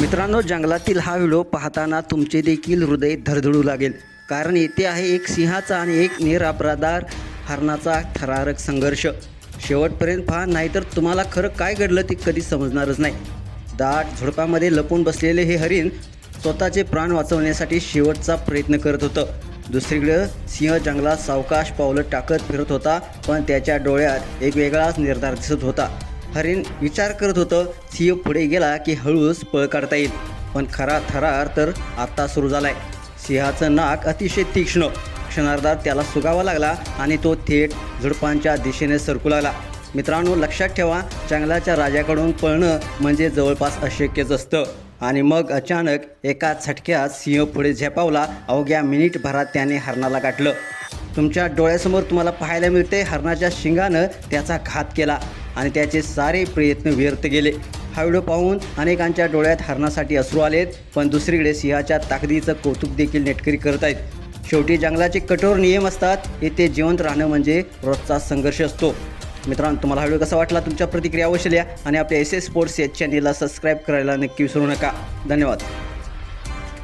मित्रांनो जंगलातील हा व्हिडिओ पाहताना तुमचे देखील हृदय धडधडू लागेल. कारण येथे आहे एक सिंहाचा आणि एक निरअपराधार हरणाचा थरारक संघर्ष. शेवटपर्यंत पहा नाहीतर तुम्हाला खरं काय घडलं ते कधी समजणारच नाही. दाट झुडपामध्ये लपून बसलेले हे हरिण स्वतःचे प्राण वाचवण्यासाठी शेवटचा प्रयत्न करत होतं. दुसरीकडं सिंह जंगलात सावकाश पावलं टाकत फिरत होता पण त्याच्या डोळ्यात एक वेगळाच निर्धार दिसत होता. हरिण विचार करत होतं. सिंह पुढे गेला की हळूच पळ काढता येईल. पण खरा थरार तर आत्ता सुरू झालाय. सिंहाचं नाक अतिशय तीक्ष्ण. क्षणार्धात त्याला सुगावा लागला आणि तो थेट झुडपांच्या दिशेने सरकू लागला. मित्रांनो लक्षात ठेवा जंगलाच्या राजाकडून पळणं म्हणजे जवळपास अशक्यच असतं. आणि मग अचानक एका झटक्यात सिंह पुढे झेपावला. अवघ्या मिनिटभरात त्याने हरणाला गाठलं. तुमच्या डोळ्यासमोर तुम्हाला पाहायला मिळते हरणाच्या शिंगानं त्याचा घात केला. आणि त्याचे सारे प्रयत्न व्यर्थ गेले. हा व्हिडिओ पाहून अनेकांच्या डोळ्यात हरणासाठी अश्रू आलेत पण दुसरीकडे सिंहाच्या ताकदीचं कौतुक देखील नेटकरी करत आहेत. शेवटी जंगलाचे कठोर नियम असतात येथे जिवंत राहणं म्हणजे रोजचा संघर्ष असतो. मित्रांनो तुम्हाला हा व्हिडिओ कसा वाटला? तुमच्या प्रतिक्रिया अवश्य लिहा आणि आपल्या एस एस स्पोर्ट्स या चॅनेलला सबस्क्राईब करायला नक्की विसरू नका. धन्यवाद.